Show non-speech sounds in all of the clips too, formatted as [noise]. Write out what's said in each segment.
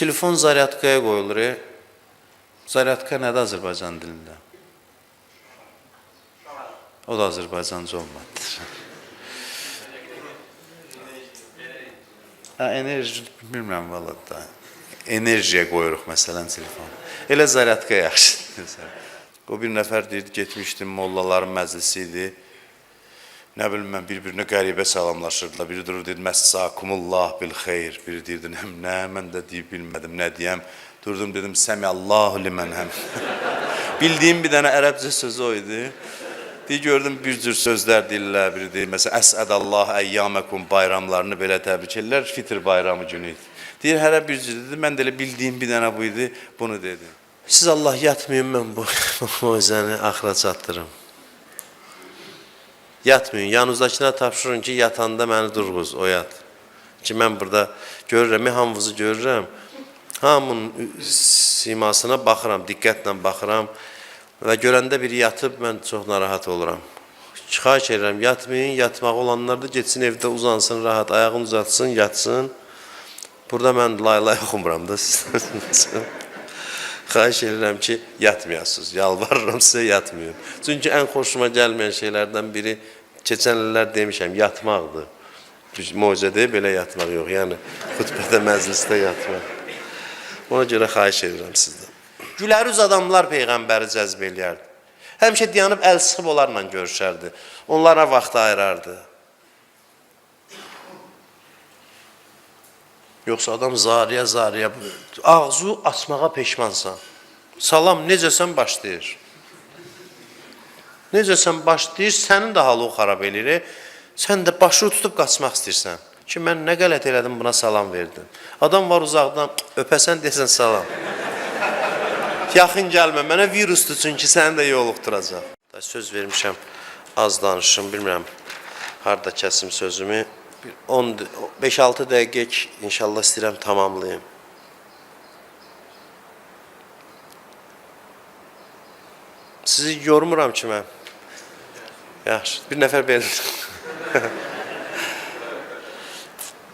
Telefon zaryadkaya qoyulur. E? Zaryadka nədir Azərbaycan dilində? O da Azərbaycanca olmalıdır. Ha, enerji bilmirəm valla da. Enerjiyə qoyuruq məsələn telefon. Elə zaryadka yaxşıdır. [laughs] O bir nəfər deyirdi, getmişdim mollaların məclisi idi. Nə bilim mən bir-birinə qəribə salamlaşırdılar. Biri durur dedi, "Məssakumullah bil xeyr." Biri deyirdi, "Nə, nə mən də deyib bilmədim, nə deyəm." Durdum dedim, "Səmiyallahu limen həm." [laughs] Bildiyim bir dənə ərəbcə sözü o idi. Deyir gördüm bir cür sözlər deyirlər, biri deyir məsələn əsədallah əyyamakum bayramlarını belə təbrik edirlər, fitr bayramı günü idi. Deyir hərə bir cür dedi. Mən də elə bildiyim bir dənə bu idi, bunu dedim. Siz Allah yatmayın mən bu [laughs] moizəni axıra çatdırım. Yatmayın. Yanınızdakına tapşırın ki, yatanda məni durğuz, oyat. Ki mən burada görürəm, hamınızı görürəm. Hamının simasına baxıram, diqqətlə baxıram və görəndə biri yatıb mən çox narahat oluram. Xahiş edirəm, yatmayın. Yatmaq olanlar da getsin evdə uzansın, rahat ayağını uzatsın, yatsın. Burada mən laylay oxumuram da sizdən. Xahiş edirəm ki, yatmayasınız. Yalvarıram sizə yatmayın. Çünki ən xoşuma gəlməyən şeylərdən biri keçən illər demişəm, yatmaqdır. Moizədə belə yatmaq yox. Yəni xutbədə, məclisdə yatmaq. Ona görə xahiş edirəm sizdən. Gülərüz adamlar peyğəmbəri cəzb eləyərdi. Həmişə dayanıb əl sıxıb onlarla görüşərdi. Onlara vaxt ayırardı. Yoxsa adam zariyə zariyə ağzı açmağa peşmansan. Salam necəsən başlayır. Necəsən başlayır, sənin də halı xarab eləyir. Sən də başı tutub qaçmaq istəyirsən. Ki mən nə qələt elədim buna salam verdim. Adam var uzaqdan öpəsən desən salam. Yaxın gəlmə, mənə virusdur çünki səni də yoluxduracaq. Da söz vermişəm, az danışım, bilmirəm harda kəsim sözümü. 10 5-6 dəqiqə inşallah istəyirəm tamamlayım. Sizi yormuram ki mən. Yaxşı, bir nəfər belə. [laughs]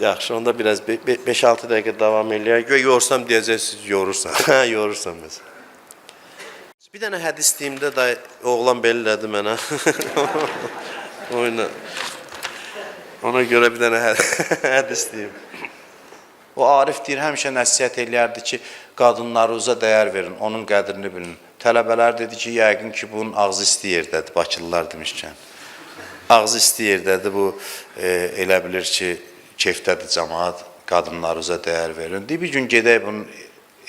Yaxşı, onda biraz 5-6 dəqiqə davam eləyək. Göy yorsam deyəcəksiniz, yorursan. [laughs] Hə, yorursan məsələn. Bir dənə hədis deyimdə də oğlan belə elədi mənə. Oyna. Ona görə bir dənə həd- [laughs] hədis deyim. O Arif deyir, həmişə nəsihət eləyərdi ki, qadınlarınıza dəyər verin, onun qədrini bilin. Tələbələr dedi ki, yəqin ki, bunun ağzı isti yerdədir, Bakılılar demişkən. Ağzı isti yerdədir, bu e, elə bilir ki, keyfdədir cəmaat, qadınlarınıza dəyər verin. Deyir, bir gün gedək bunun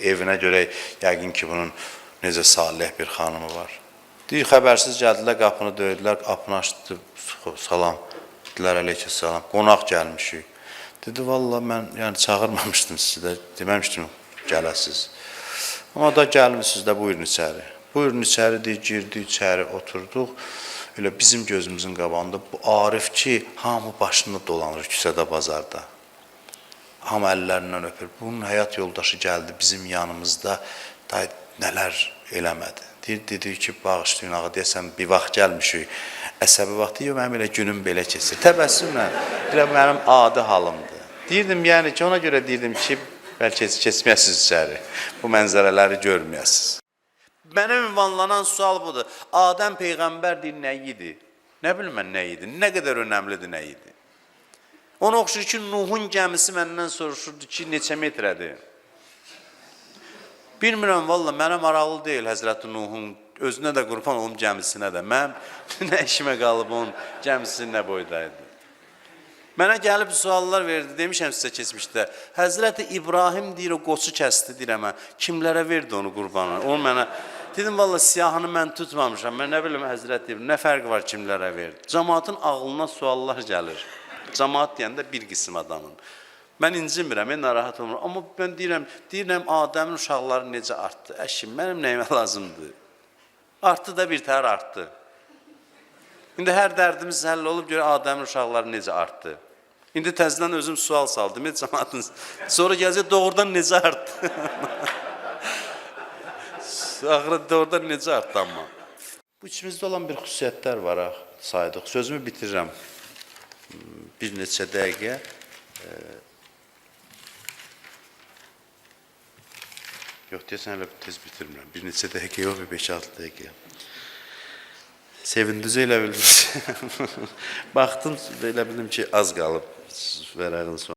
evinə görək, yəqin ki, bunun necə salih bir xanımı var. Deyir, xəbərsiz gəldilər, qapını döydülər, qapını açdı, salam, dedilər, aleykə salam, qonaq gəlmişik. Dedi, valla mən yəni çağırmamışdım sizi də, deməmişdim gələsiz. Amma da gəlmişsiniz də, buyurun içəri. Buyurun içəri deyir, girdik içəri, oturduq. Elə bizim gözümüzün qabağında bu Arif ki, hamı başını dolanır küçədə, bazarda. Hamı əllərindən öpür. Bunun həyat yoldaşı gəldi bizim yanımızda, da nələr eləmədi. Deyir, dedi ki, bağışlayın ağa, deyəsən bir vaxt gəlmişik. Əsəbi vaxtı yox, mənim elə günüm belə keçir. Təbəssümlə, elə mənim adi halımdır. Deyirdim, yəni ki, ona görə deyirdim ki, bəlkə keçməyəsiniz içəri. Bu mənzərələri görməyəsiniz. Mənə ünvanlanan sual budur. Adəm peyğəmbər deyir nə idi? Nə bilim mən nə idi? Nə qədər önəmlidir nə idi? Ona oxşur ki, Nuhun gəmisi məndən soruşurdu ki, neçə metrədir? Bilmirəm valla mənə maraqlı deyil Həzrəti Nuhun özünə də qurban olum gəmisinə də. Mən [laughs] nə işimə qalıb onun gəmisi nə boydaydı. Mənə gəlib suallar verdi. Demişəm sizə keçmişdə. Həzrəti İbrahim deyir o qoçu kəsdi deyirəm mən. Kimlərə verdi onu qurbanı? O mənə dedim valla siyahını mən tutmamışam. Mən nə bilim Həzrəti İbrahim nə fərqi var kimlərə verdi? Cəmaatın ağlına suallar gəlir. Cəmaat deyəndə bir qism adamın. Mən incimirəm, mən narahat olmuram. Amma mən deyirəm, deyirəm Adəmin uşaqları necə artdı? Əşim, mənim nəyimə [laughs] lazımdır? Artdı da bir təhər artdı. İndi hər dərdimiz həll olub görə Adəmin uşaqları necə artdı? İndi təzədən özüm sual saldım. Heç cəmaatın sonra gələcək doğrudan necə artdı? [laughs] Axırı doğrudan necə artdı amma? Bu içimizdə olan bir xüsusiyyətlər var ha, saydıq. Sözümü bitirirəm. Bir neçə dəqiqə. Yok diyorsan öyle bir tez bitirmem. Birincisi de heke yok, bir beş altı da heke yok. Sevindüz elə bilmiş. Baxdım, elə bildim ki, az qalıb verəğin sonu.